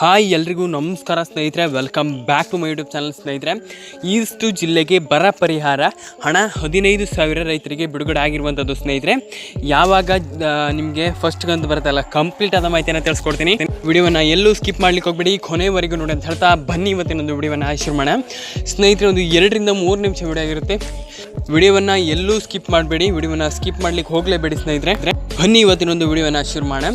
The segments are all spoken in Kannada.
ಹಾಯ್ ಎಲ್ರಿಗೂ ನಮಸ್ಕಾರ ಸ್ನೇಹಿತರೆ welcome back to my YouTube channel ಸ್ನೇಹಿತರೆ. ಈಸ್ಟು ಜಿಲ್ಲೆಗೆ ಬರ ಪರಿಹಾರ, ಹಣ ಹದಿನೈದು ಸಾವಿರ ರೈತರಿಗೆ ಬಿಡುಗಡೆ ಆಗಿರುವಂಥದ್ದು ಸ್ನೇಹಿತರೆ. ಯಾವಾಗ ನಿಮಗೆ ಫಸ್ಟ್ ಕಂತು ಬರುತ್ತಲ್ಲ ಕಂಪ್ಲೀಟ್ ಆದ ಮಾಹಿತಿಯನ್ನು ತಿಳಿಸ್ಕೊಡ್ತೀನಿ. ವಿಡಿಯೋವನ್ನು ಎಲ್ಲೂ ಸ್ಕಿಪ್ ಮಾಡ್ಲಿಕ್ಕೆ ಹೋಗ್ಬೇಡಿ, ಕೊನೆವರೆಗೂ ನೋಡಿ ಅಂತ ಹೇಳ್ತಾ ಬನ್ನಿ ಇವತ್ತಿನೊಂದು ವಿಡಿಯೋವನ್ನು. ಶುರು ಮಾಡೋಣ ಸ್ನೇಹಿತರೆ, ಒಂದು ಎರಡರಿಂದ ಮೂರು ನಿಮಿಷ ವಿಡಿಯೋ ಆಗಿರುತ್ತೆ. ವಿಡಿಯೋವನ್ನು ಎಲ್ಲೂ ಸ್ಕಿಪ್ ಮಾಡಬೇಡಿ, ವಿಡಿಯೋವನ್ನು ಸ್ಕಿಪ್ ಮಾಡ್ಲಿಕ್ಕೆ ಹೋಗಲೇಬೇಡಿ ಸ್ನೇಹಿತರೆ. ಬನ್ನಿ ಇವತ್ತಿನೊಂದು ವಿಡಿಯೋನ ಶುರು ಮಾಡೋಣ.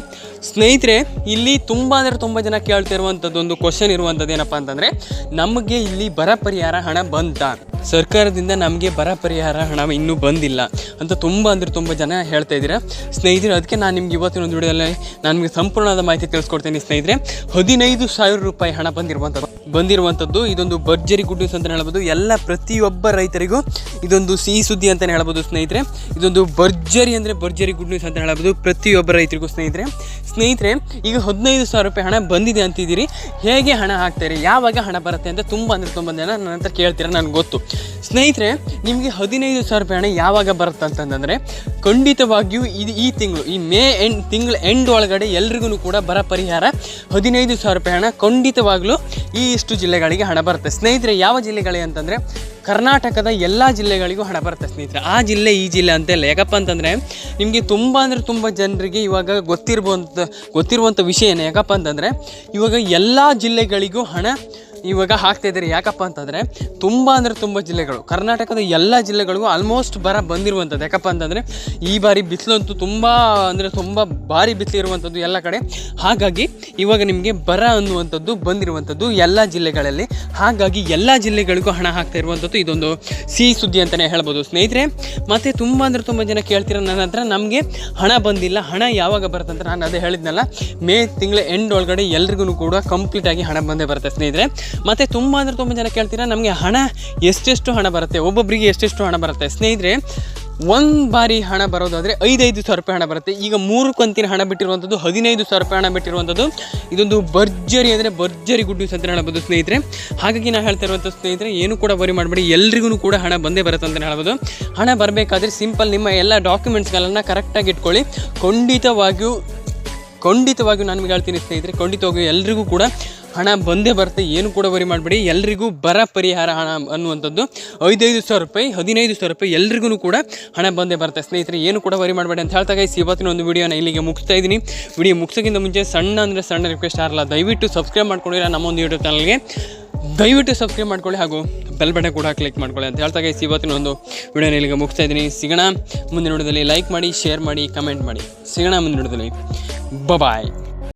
ಸ್ನೇಹಿತರೆ, ಇಲ್ಲಿ ತುಂಬ ಅಂದರೆ ತುಂಬ ಜನ ಕೇಳ್ತಿರುವಂಥದ್ದು ಒಂದು ಕ್ವಶನ್ ಇರುವಂಥದ್ದು ಏನಪ್ಪ ಅಂತಂದರೆ, ನಮಗೆ ಇಲ್ಲಿ ಬರ ಪರಿಹಾರ ಹಣ ಬಂತಾ? ಸರ್ಕಾರದಿಂದ ನಮಗೆ ಬರ ಪರಿಹಾರ ಹಣ ಇನ್ನೂ ಬಂದಿಲ್ಲ ಅಂತ ತುಂಬ ಅಂದರೆ ತುಂಬ ಜನ ಹೇಳ್ತಾ ಇದ್ದೀರಾ. ಸ್ನೇಹಿತರೆ, ಅದಕ್ಕೆ ನಾನು ನಿಮ್ಗೆ ಇವತ್ತಿನ ಒಂದು ವಿಡಿಯೋದಲ್ಲಿ ನಾನು ನಿಮಗೆ ಸಂಪೂರ್ಣವಾದ ಮಾಹಿತಿ ತಿಳಿಸ್ಕೊಡ್ತೀನಿ ಸ್ನೇಹಿತರೆ. ಹದಿನೈದು ಸಾವಿರ ರೂಪಾಯಿ ಹಣ ಬಂದಿರುವಂಥದ್ದು. ಬಂದಿರುವಂಥದ್ದು ಇದೊಂದು ಭರ್ಜರಿ ಗುಡ್ ನ್ಯೂಸ್ ಅಂತಲೇ ಹೇಳ್ಬೋದು. ಎಲ್ಲ ಪ್ರತಿಯೊಬ್ಬ ರೈತರಿಗೂ ಇದೊಂದು ಸಿಹಿ ಸುದ್ದಿ ಅಂತಲೇ ಹೇಳ್ಬೋದು ಸ್ನೇಹಿತರೆ. ಇದೊಂದು ಭರ್ಜರಿ ಅಂದರೆ ಭರ್ಜರಿ ಗುಡ್ ನ್ಯೂಸ್ ಅಂತ ಹೇಳ್ಬೋದು ಪ್ರತಿಯೊಬ್ಬ ರೈತರಿಗೂ ಸ್ನೇಹಿತರೆ. ಸ್ನೇಹಿತರೆ, ಈಗ ಹದಿನೈದು ಸಾವಿರ ರೂಪಾಯಿ ಹಣ ಬಂದಿದೆ ಅಂತಿದ್ದೀರಿ. ಹೇಗೆ ಹಣ ಹಾಕ್ತಾರೆ? ಯಾವಾಗ ಹಣ ಬರುತ್ತೆ ಅಂತ ತುಂಬ ಅಂದರೆ ತುಂಬ ಜನ ನನ್ನ ಹತ್ರ ಕೇಳ್ತೀರ, ನನಗೆ ಗೊತ್ತು. ಸ್ನೇಹಿತರೆ, ನಿಮಗೆ ಹದಿನೈದು ಸಾವಿರ ರೂಪಾಯಿ ಹಣ ಯಾವಾಗ ಬರುತ್ತೆ ಅಂತಂದರೆ, ಖಂಡಿತವಾಗಿಯೂ ಇದು ಈ ತಿಂಗಳು, ಈ ಮೇ ಎಂಡ್, ತಿಂಗಳ ಎಂಡ್ ಒಳಗಡೆ ಎಲ್ರಿಗೂ ಕೂಡ ಬರ ಪರಿಹಾರ. ಹದಿನೈದು ಸಾವಿರ ರೂಪಾಯಿ ಹಣ ಖಂಡಿತವಾಗ್ಲೂ ಈ ಇಷ್ಟು ಜಿಲ್ಲೆಗಳಿಗೆ ಹಣ ಬರುತ್ತೆ. ಸ್ನೇಹಿತರೆ, ಯಾವ ಜಿಲ್ಲೆಗಳಿಗೆ ಅಂತಂದರೆ ಕರ್ನಾಟಕದ ಎಲ್ಲ ಜಿಲ್ಲೆಗಳಿಗೂ ಹಣ ಬರುತ್ತೆ ಸ್ನೇಹಿತರೆ. ಆ ಜಿಲ್ಲೆ, ಈ ಜಿಲ್ಲೆ ಅಂತೆಲ್ಲ. ಯಾಕಪ್ಪ ಅಂತಂದರೆ ನಿಮಗೆ ತುಂಬ ಅಂದರೆ ತುಂಬ ಜನರಿಗೆ ಇವಾಗ ಗೊತ್ತಿರುವಂಥ ಗೊತ್ತಿರುವಂಥ ವಿಷಯ ಏನು ಯಾಕಪ್ಪ ಅಂತಂದರೆ ಇವಾಗ ಎಲ್ಲ ಜಿಲ್ಲೆಗಳಿಗೂ ಹಣ ಇವಾಗ ಹಾಕ್ತಾ ಇದ್ದಾರೆ. ಯಾಕಪ್ಪ ಅಂತಂದರೆ ತುಂಬ ಅಂದರೆ ತುಂಬ ಜಿಲ್ಲೆಗಳು, ಕರ್ನಾಟಕದ ಎಲ್ಲ ಜಿಲ್ಲೆಗಳಿಗೂ ಆಲ್ಮೋಸ್ಟ್ ಬರ ಬಂದಿರುವಂಥದ್ದು. ಯಾಕಪ್ಪ ಅಂತಂದರೆ ಈ ಬಾರಿ ಬಿಸಿಲಂತೂ ತುಂಬ ಅಂದರೆ ತುಂಬ ಭಾರಿ ಬಿಸಿಲು ಇರುವಂಥದ್ದು ಎಲ್ಲ ಕಡೆ. ಹಾಗಾಗಿ ಇವಾಗ ನಿಮಗೆ ಬರ ಅನ್ನುವಂಥದ್ದು ಬಂದಿರುವಂಥದ್ದು ಎಲ್ಲ ಜಿಲ್ಲೆಗಳಲ್ಲಿ. ಹಾಗಾಗಿ ಎಲ್ಲ ಜಿಲ್ಲೆಗಳಿಗೂ ಹಣ ಹಾಕ್ತಾ ಇರುವಂಥದ್ದು ಇದೊಂದು ಸಿಹಿ ಸುದ್ದಿ ಅಂತಲೇ ಹೇಳ್ಬೋದು. ಸ್ನೇಹಿತರೆ, ಮತ್ತು ತುಂಬ ಅಂದರೆ ತುಂಬ ಜನ ಕೇಳ್ತೀರ ನನ್ನ ಹತ್ರ, ನಮಗೆ ಹಣ ಬಂದಿಲ್ಲ, ಹಣ ಯಾವಾಗ ಬರುತ್ತೆ ಅಂತ ನಾನು ಅದೇ ಹೇಳಿದ್ನಲ್ಲ, ಮೇ ತಿಂಗಳ ಎಂಡ್ ಒಳಗಡೆ ಎಲ್ರಿಗೂ ಕೂಡ ಕಂಪ್ಲೀಟಾಗಿ ಹಣ ಬಂದೇ ಬರುತ್ತೆ. ಸ್ನೇಹಿತರೆ ಮತ್ತು ತುಂಬ ಅಂದರೆ ತುಂಬ ಜನ ಕೇಳ್ತೀರಾ, ನಮಗೆ ಹಣ ಎಷ್ಟೆಷ್ಟು ಹಣ ಬರುತ್ತೆ ಒಬ್ಬೊಬ್ಬರಿಗೆ ಎಷ್ಟೆಷ್ಟು ಹಣ ಬರುತ್ತೆ? ಸ್ನೇಹಿತರೆ, ಒಂದು ಬಾರಿ ಹಣ ಬರೋದಾದರೆ ಐದೈದು ಸಾವಿರ ರೂಪಾಯಿ ಹಣ ಬರುತ್ತೆ. ಈಗ ಮೂರು ಕಂತಿನ ಹಣ ಬಿಟ್ಟಿರುವಂಥದ್ದು, ಹದಿನೈದು ಸಾವಿರ ರೂಪಾಯಿ ಹಣ ಬಿಟ್ಟಿರುವಂಥದ್ದು, ಇದೊಂದು ಭರ್ಜರಿ ಅಂದರೆ ಭರ್ಜರಿ ಗುಡ್ ನ್ಯೂಸ್ ಅಂತ ಹೇಳ್ಬೋದು ಸ್ನೇಹಿತರೆ. ಹಾಗಾಗಿ ನಾನು ಹೇಳ್ತಾ ಇರುವಂಥ ಸ್ನೇಹಿತರೆ, ಏನು ಕೂಡ ವರಿ ಮಾಡಬೇಡಿ ಎಲ್ರಿಗೂ ಕೂಡ ಹಣ ಬಂದೇ ಬರುತ್ತೆ ಅಂತ ಹೇಳ್ಬೋದು. ಹಣ ಬರಬೇಕಾದ್ರೆ ಸಿಂಪಲ್ ನಿಮ್ಮ ಎಲ್ಲ ಡಾಕ್ಯುಮೆಂಟ್ಸ್ಗಳನ್ನು ಕರೆಕ್ಟಾಗಿ ಇಟ್ಕೊಳ್ಳಿ. ಖಂಡಿತವಾಗಿಯೂ ಖಂಡಿತವಾಗಿಯೂ ನಾನು ನಿಮ್ಗೆ ಹೇಳ್ತೀನಿ ಸ್ನೇಹಿತರೆ, ಖಂಡಿತವಾಗಿಯೂ ಎಲ್ರಿಗೂ ಕೂಡ ಹಣ ಬಂದೇ ಬರುತ್ತೆ, ಏನು ಕೂಡ ವರಿ ಮಾಡಬೇಡಿ. ಎಲ್ರಿಗೂ ಬರ ಪರಿಹಾರ ಹಣ ಅನ್ನುವಂಥದ್ದು. ಐದೈದು ಸಾವಿರ ರೂಪಾಯಿ, ಹದಿನೈದು ಸಾವಿರ ರೂಪಾಯಿ ಎಲ್ರಿಗೂ ಕೂಡ ಹಣ ಬಂದೇ ಬರುತ್ತೆ. ಸ್ನೇಹಿತರೆ, ಏನು ಕೂಡ ವರಿ ಮಾಡಬೇಡಿ ಅಂತ ಹೇಳ್ತಾ ಗೈಸ್ ಇವತ್ತಿನ ಒಂದು ವಿಡಿಯೋನ ಇಲ್ಲಿಗೆ ಮುಗಿಸ್ತಾ ಇದ್ದೀನಿ. ವಿಡಿಯೋ ಮುಗಿಸೋಕ್ಕಿಂತ ಮುಂಚೆ ಸಣ್ಣ ಅಂದರೆ ಸಣ್ಣ ರಿಕ್ವೆಸ್ಟ್ ಆಗಲ್ಲ ದಯವಿಟ್ಟು ಸಬ್ಸ್ಕ್ರೈಬ್ ಮಾಡ್ಕೊಳ್ಳಿ ನಮ್ಮ ಒಂದು ಯೂಟ್ಯೂಬ್ ಚಾನಲ್ಗೆ ದಯವಿಟ್ಟು ಸಬ್ಸ್ಕ್ರೈಬ್ ಮಾಡ್ಕೊಳ್ಳಿ ಹಾಗೂ ಬೆಲ್ ಬಟನ್ ಕೂಡ ಕ್ಲಿಕ್ ಮಾಡ್ಕೊಳ್ಳಿ ಅಂತ ಹೇಳ್ತಾ ಗೈಸ್ ಇವತ್ತಿನ ಒಂದು ವಿಡಿಯೋನ ಇಲ್ಲಿಗೆ ಮುಗಿಸ್ತಾ ಇದ್ದೀನಿ. ಸಿಗೋಣ, ಮುಂದಿನ ವಿಡಿಯೋದಲ್ಲಿ ಲೈಕ್ ಮಾಡಿ ಶೇರ್ ಮಾಡಿ ಕಮೆಂಟ್ ಮಾಡಿ. ಸಿಗೋಣ, ಮುಂದಿನ ವಿಡಿಯೋದಲ್ಲಿ. ಬಾಯ್